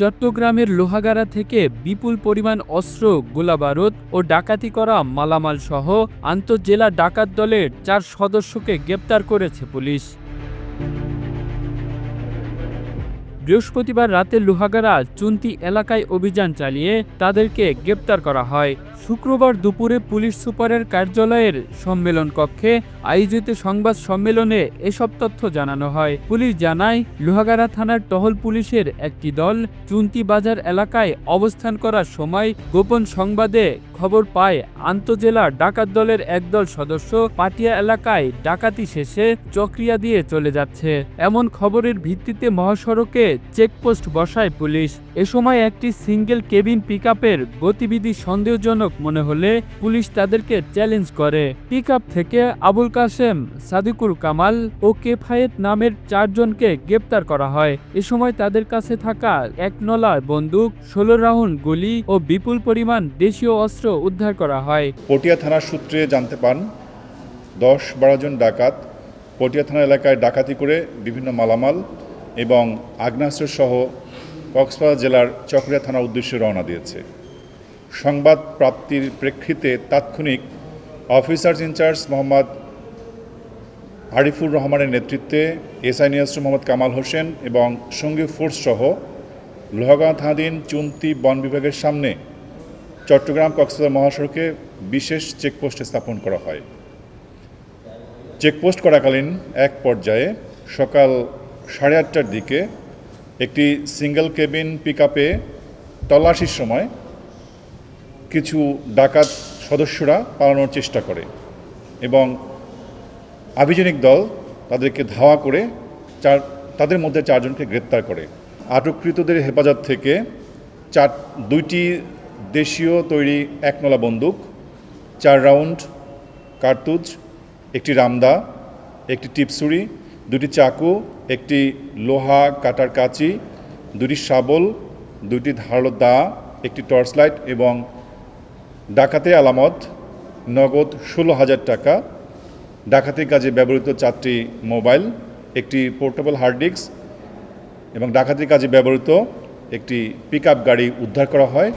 চট্টগ্রামের লোহাগাড়া থেকে বিপুল পরিমাণ অস্ত্র, গোলাবারুদ ও ডাকাতি করা মালামাল সহ আন্তঃজেলা ডাকাত দলের চার সদস্যকে গ্রেপ্তার করেছে পুলিশ। বৃহস্পতিবার রাতে লোহাগাড়া চুন্তি এলাকায় অভিযান চালিয়ে তাদেরকে গ্রেপ্তার করা হয়। শুক্রবার দুপুরে পুলিশ সুপারের কার্যালয়ের সম্মেলন কক্ষে আয়োজিত সংবাদ সম্মেলনে এসব তথ্য জানানো হয়। পুলিশ জানায়, লোহাগাড়া থানার টহল পুলিশের একটি দল চুন্তি বাজার এলাকায় অবস্থান করার সময় গোপন সংবাদে খবর পায়, আন্তজেলা ডাকাত দলের একদল সদস্য পাটিয়া এলাকায় ডাকাতি শেষে চক্রিয়া দিয়ে চলে যাচ্ছে। এমন খবরের ভিত্তিতে মহাসড়কে চেকপোস্ট বসায় পুলিশ। এ সময় একটি সিঙ্গেল কেবিন পিকআপের গতিবিধি সন্দেহজনক মনে হলে পুলিশ তাদেরকে চ্যালেঞ্জ করে। পিকআপ থেকে আবুল কাসেম সাদিকুর কামাল ও কেফায়েত নামের চারজনকে গ্রেপ্তার করা হয়। এ সময় তাদের কাছে থাকা এক নলা বন্দুক, ষোলো রাউন্ড গুলি ও বিপুল পরিমাণ দেশীয় অস্ত্র উদ্ধার করা হয়। পটিয়া থানার সূত্রে জানতে পান, দশ বারো জন ডাকাত পটিয়া থানা এলাকায় ডাকাতি করে বিভিন্ন মালামাল এবং আগ্নেয়াস্ত্র সহ কক্সবাজার জেলার চকরিয়া থানার উদ্দেশ্যে রওনা দিয়েছে। সংবাদ প্রাপ্তির প্রেক্ষিতে তাৎক্ষণিক অফিসার্স ইনচার্জ মোহাম্মদ আরিফুর রহমানের নেতৃত্বে এসআই নিয়াস্ট্র মোহাম্মদ কামাল হোসেন এবং সঙ্গী ফোর্স সহ লোহাগাঁও থানাধীন চুন্তি বন বিভাগের সামনে চট্টগ্রাম কক্সবাজার মহাসড়কে বিশেষ চেকপোস্ট স্থাপন করা হয়। চেকপোস্ট করাকালীন এক পর্যায়ে সকাল সাড়ে আটটার দিকে একটি সিঙ্গেল কেবিন পিকআপে তল্লাশির সময় কিছু ডাকাত সদস্যরা পালানোর চেষ্টা করে এবং আভিযানিক দল তাদেরকে ধাওয়া করে চার, তাদের মধ্যে চারজনকে গ্রেপ্তার করে। আটককৃতদের হেফাজত থেকে চার, দুইটি দেশীয় তৈরি একনলা বন্দুক, চার রাউন্ড কার্তুজ, একটি রামদা, একটি টিপসুরি দুটি চাকু, একটি লোহা কাটার কাঁচি, দুটি শাবল দুটি ধারালো দা, একটি টর্চ লাইট এবং ডাকাতে আলামত, নগদ ষোলো হাজার টাকা ডাকাতির কাজে ব্যবহৃত চারটি মোবাইল, একটি পোর্টেবল হার্ড ডিস্ক এবং ডাকাতির কাজে ব্যবহৃত একটি পিক গাড়ি উদ্ধার করা হয়।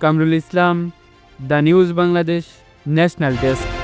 Kamrul Islam, the news Bangladesh national desk.